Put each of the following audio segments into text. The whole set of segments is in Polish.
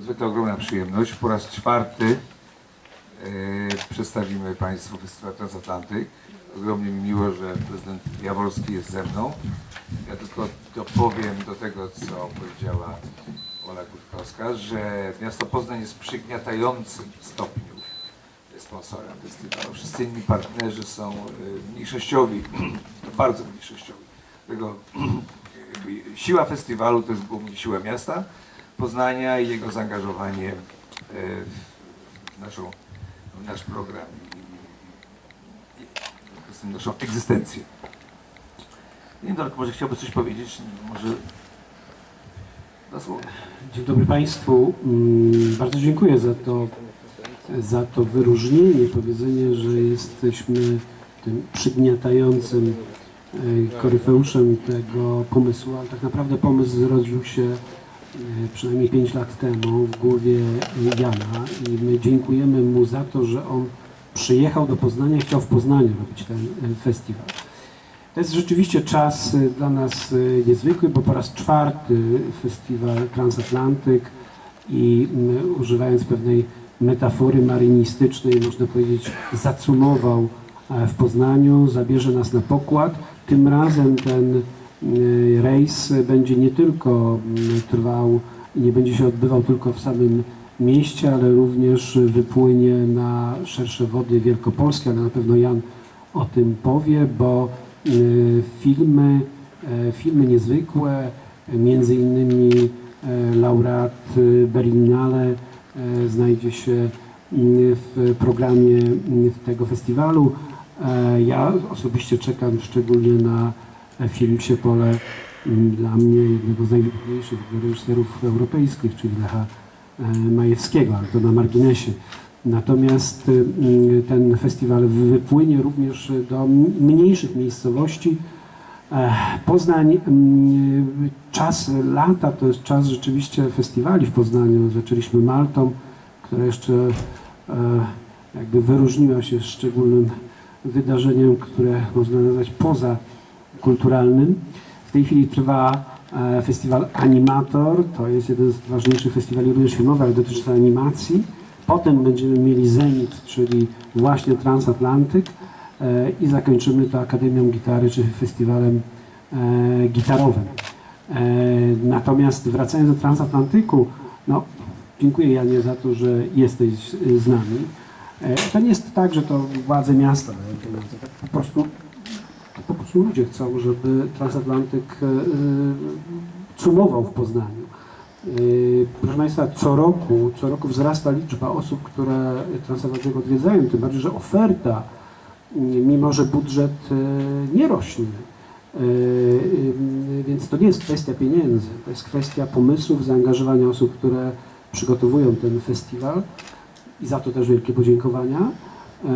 Zwykle ogromna przyjemność. Po raz czwarty e, przedstawimy Państwu Festiwal Transatlantyk. Ogromnie mi miło, że prezydent Jaworski jest ze mną. Ja tylko dopowiem do tego, co powiedziała Ola Gutkowska, że miasto Poznań jest w przygniatającym stopniu sponsorem festiwalu. Wszyscy inni partnerzy są e, mniejszościowi, bardzo mniejszościowi. Siła festiwalu to jest głównie siła miasta Poznania i jego zaangażowanie e, w, naszą, w nasz program i, i, i naszą egzystencję. Nie Dorku, może chciałby coś powiedzieć? Może na słowo. Dzień dobry Państwu. Mm, Bardzo dziękuję za to, za to wyróżnienie, powiedzenie, że jesteśmy tym przygniatającym e, koryfeuszem tego pomysłu, ale tak naprawdę pomysł zrodził się przynajmniej 5 lat temu w głowie Jana i my dziękujemy mu za to, że on przyjechał do Poznania i chciał w Poznaniu robić ten e, festiwal. To jest rzeczywiście czas y, dla nas niezwykły, bo po raz czwarty festiwal Transatlantyk i używając pewnej metafory marynistycznej, można powiedzieć, zacumował e, w Poznaniu, zabierze nas na pokład. Tym razem ten rejs będzie nie tylko mm, trwał i nie będzie się odbywał tylko w samym mieście, ale również wypłynie na szersze wody wielkopolskie, ale na pewno Jan o tym powie, bo y, filmy, e, filmy niezwykłe, między innymi laureat y, Berlinale znajdzie się y, w programie y, tego festiwalu. E, Ja osobiście czekam szczególnie na film Siepole, m, dla mnie jednego z najwybitniejszych reżyserów europejskich, czyli Lecha e, Majewskiego, ale to na marginesie. Natomiast y, y, ten festiwal wypłynie również do mniejszych miejscowości. E, Poznań, mm, czas lata to jest czas rzeczywiście festiwali w Poznaniu. Zaczęliśmy Maltą, która jeszcze e, jakby wyróżniła się szczególnym wydarzeniem, które można nazwać poza kulturalnym. W tej chwili trwa e, festiwal Animator, to jest jeden z ważniejszych festiwali również filmowych, ale dotyczy to animacji. Potem będziemy mieli Zenit, czyli właśnie Transatlantyk e, i zakończymy to Akademią Gitary, czy festiwalem e, gitarowym. Natomiast wracając do Transatlantyku, no, dziękuję Janie za to, że jesteś z nami. To nie jest tak, że to władze miasta tak po prostu po prostu ludzie chcą, żeby transatlantyk e, cumował w Poznaniu. E, Proszę Państwa, co roku, co roku wzrasta liczba osób, które transatlantyk odwiedzają, tym bardziej, że oferta, m, mimo że budżet e, nie rośnie, więc to nie jest kwestia pieniędzy, to jest kwestia pomysłów, zaangażowania osób, które przygotowują ten festiwal i za to też wielkie podziękowania. E,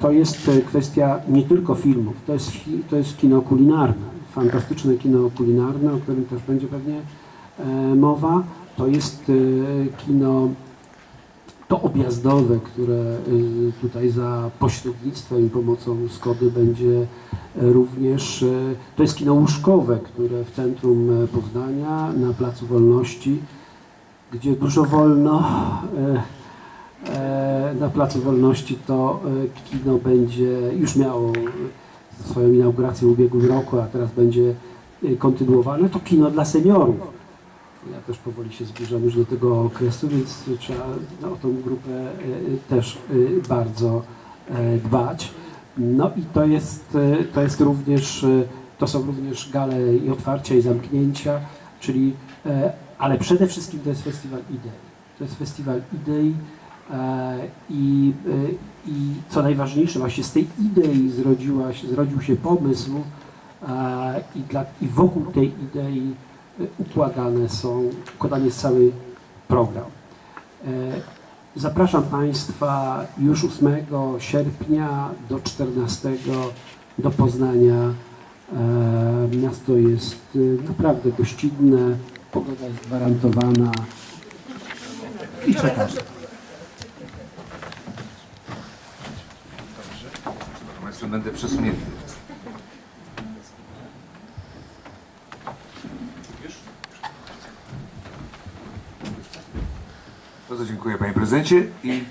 To jest e, kwestia nie tylko filmów, to jest, to jest kino kulinarne, fantastyczne kino kulinarne, o którym też będzie pewnie e, mowa. To jest kino to objazdowe, które tutaj za pośrednictwem i pomocą Skody będzie również, to jest kino łóżkowe, które w centrum Poznania, na Placu Wolności, gdzie dużo wolno, e, e, na Placu Wolności to e, kino będzie, już miało swoją inaugurację w ubiegłym roku, a teraz będzie e, kontynuowane, to kino dla seniorów. Ja też powoli się zbliżam już do tego okresu, więc trzeba o tą grupę e, też e, bardzo e, dbać. No i to jest, e, to jest również, e, to są również gale i otwarcia i zamknięcia, czyli, e, ale przede wszystkim to jest festiwal idei. To jest festiwal idei e, i, e, i co najważniejsze, właśnie z tej idei zrodziła zrodził się pomysł e, i, dla, i wokół tej idei układane są, układany jest cały program. E, Zapraszam Państwa już 8 sierpnia do 14 do Poznania. E, Miasto jest e, naprawdę gościnne, pogoda jest gwarantowana i czekam. Państwo będę przesunięty. Bardzo dziękuję panie prezydencie i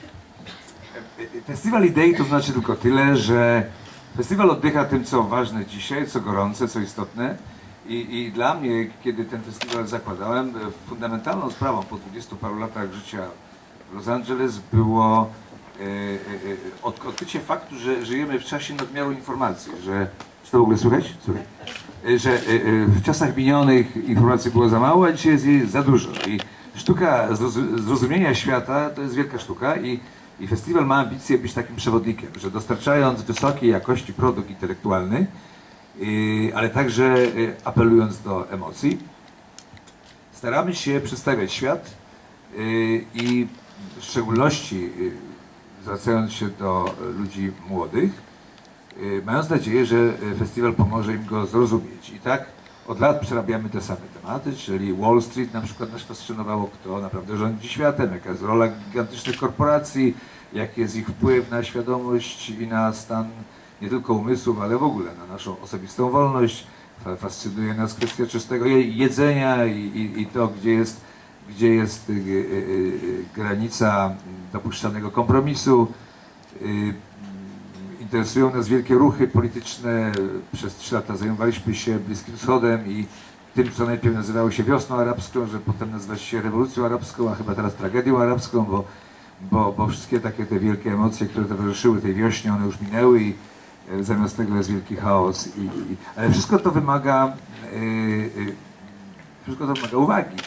e, e, festiwal idei to znaczy tylko tyle, że festiwal oddycha tym, co ważne dzisiaj, co gorące, co istotne. I, I dla mnie, kiedy ten festiwal zakładałem, fundamentalną sprawą po 20 paru latach życia w Los Angeles było odkrycie faktu, że żyjemy w czasie nadmiaru informacji, że... Czy to w ogóle słychać? E, Że e, e, w czasach minionych informacji było za mało, a dzisiaj jest jej za dużo. I sztuka zrozu- zrozumienia świata to jest wielka sztuka i, i festiwal ma ambicje być takim przewodnikiem, że dostarczając wysokiej jakości produkt intelektualny, ale także apelując do emocji, staramy się przedstawiać świat i w szczególności zwracając się do ludzi młodych, y, mając nadzieję, że festiwal pomoże im go zrozumieć. I tak od lat przerabiamy te same tematy, czyli Wall Street na przykład nas fascynowało, kto naprawdę rządzi światem, jaka jest rola gigantycznych korporacji, jaki jest ich wpływ na świadomość i na stan nie tylko umysłów, ale w ogóle na naszą osobistą wolność. Fa- Fascynuje nas kwestia czystego je- jedzenia i, i, i to, gdzie jest, gdzie jest y, y, y, granica dopuszczalnego kompromisu. Interesują nas wielkie ruchy polityczne. Przez trzy lata zajmowaliśmy się Bliskim Wschodem i tym, co najpierw nazywało się wiosną arabską, że potem nazywa się rewolucją arabską, a chyba teraz tragedią arabską, bo, bo, bo wszystkie takie te wielkie emocje, które towarzyszyły tej wiośnie, one już minęły i e, zamiast tego jest wielki chaos. I, i, ale wszystko to wymaga, e, wszystko to wymaga uwagi.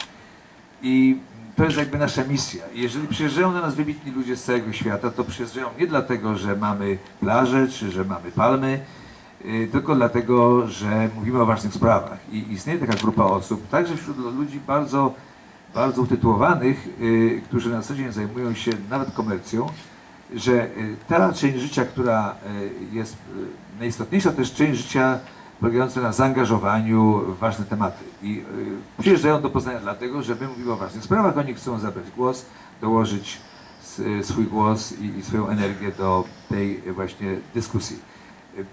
I to jest jakby nasza misja. Jeżeli przyjeżdżają do nas wybitni ludzie z całego świata, to przyjeżdżają nie dlatego, że mamy plaże, czy że mamy palmy, y, tylko dlatego, że mówimy o ważnych sprawach. I istnieje taka grupa osób, także wśród ludzi bardzo, bardzo utytułowanych, y, którzy na co dzień zajmują się nawet komercją, że y, ta część życia, która jest najistotniejsza, to jest część życia polegająca na zaangażowaniu w ważne tematy. I y, przyjeżdżają do Poznania dlatego, że my mówimy o ważnych sprawach, oni chcą zabrać głos, dołożyć y, swój głos i, swoją energię do tej właśnie dyskusji. Y, y,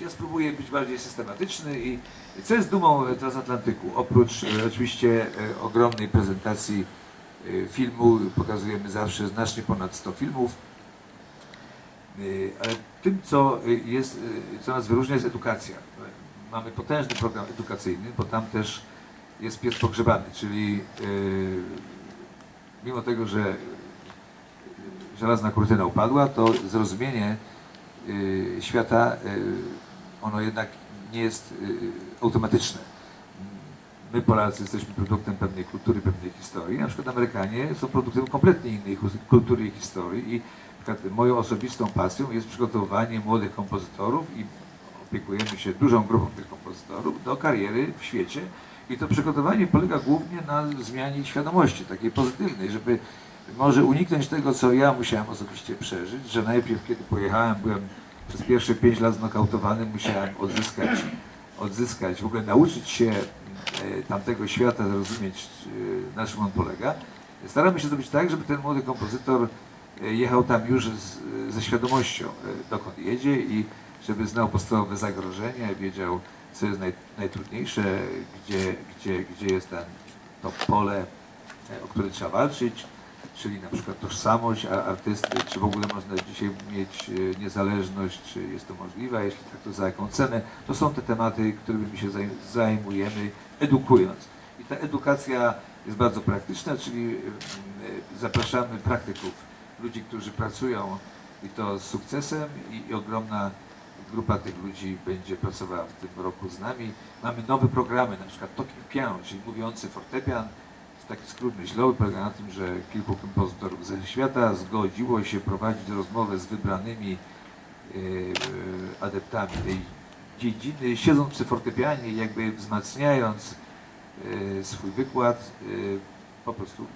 Ja spróbuję być bardziej systematyczny i co jest dumą transatlantyku? Oprócz oczywiście ogromnej prezentacji filmu, pokazujemy zawsze znacznie ponad 100 filmów, Y, Ale tym, co y, jest, y, co nas wyróżnia, jest edukacja. Mamy potężny program edukacyjny, bo tam też jest pies pogrzebany, czyli y, mimo tego, że żelazna kurtyna upadła, to zrozumienie świata, ono jednak nie jest automatyczne. My Polacy jesteśmy produktem pewnej kultury, pewnej historii, na przykład Amerykanie są produktem kompletnie innej kultury i historii i przykład moją osobistą pasją jest przygotowywanie młodych kompozytorów i opiekujemy się dużą grupą tych kompozytorów do kariery w świecie i to przygotowanie polega głównie na zmianie świadomości, takiej pozytywnej, żeby może uniknąć tego, co ja musiałem osobiście przeżyć, że najpierw kiedy pojechałem, byłem przez pierwsze pięć lat znokautowany, musiałem odzyskać, odzyskać, w ogóle nauczyć się e, tamtego świata, zrozumieć e, na czym on polega. Staramy się zrobić tak, żeby ten młody kompozytor jechał tam już z, ze świadomością, e, dokąd jedzie i żeby znał podstawowe zagrożenia, wiedział, co jest naj, najtrudniejsze, gdzie, gdzie, gdzie jest ten, to pole, e, o które trzeba walczyć, czyli na przykład tożsamość artysty, czy w ogóle można dzisiaj mieć e, niezależność, czy jest to możliwe, jeśli tak, to za jaką cenę. To są te tematy, którymi się zaj- zajmujemy, edukując. I ta edukacja jest bardzo praktyczna, czyli e, zapraszamy praktyków, ludzi, którzy pracują i to z sukcesem i, i ogromna grupa tych ludzi będzie pracowała w tym roku z nami. Mamy nowe programy, na przykład Talking Piano, czyli mówiący fortepian. Taki skrót myślowy, polega na tym, że kilku kompozytorów ze świata zgodziło się prowadzić rozmowę z wybranymi e, adeptami tej dziedziny, siedząc przy fortepianie jakby wzmacniając e, swój wykład, e, po prostu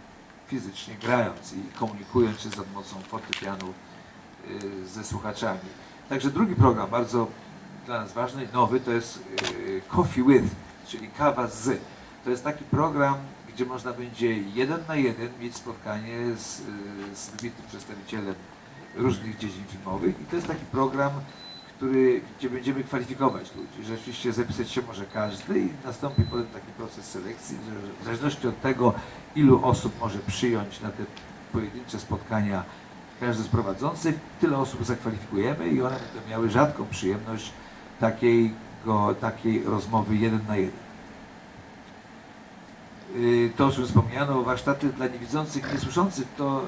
fizycznie grając i komunikując się za pomocą fortepianu e, ze słuchaczami. Także drugi program, bardzo dla nas ważny, nowy, to jest e, Coffee With, czyli kawa z. To jest taki program, gdzie można będzie jeden na jeden mieć spotkanie z, e, z wybitnym przedstawicielem różnych dziedzin filmowych i to jest taki program, który, gdzie będziemy kwalifikować ludzi. Rzeczywiście zapisać się może każdy i nastąpi potem taki proces selekcji, że w zależności od tego, ilu osób może przyjąć na te pojedyncze spotkania każdy z prowadzących, tyle osób zakwalifikujemy i one będą miały rzadką przyjemność takiego, takiej rozmowy jeden na jeden. Y, To, o czym wspomniano, warsztaty dla niewidzących, niesłyszących, to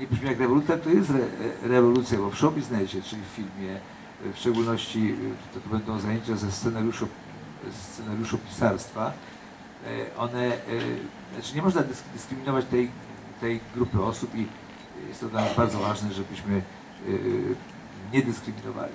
nie brzmi jak rewolucja, to jest re, rewolucja, bo w show biznesie, czyli w filmie, w szczególności to, to będą zajęcia ze scenariuszu, scenariuszopisarstwa, y, one, y, znaczy nie można dysk- dyskryminować tej, tej grupy osób i jest to dla nas bardzo ważne, żebyśmy y, nie dyskryminowali.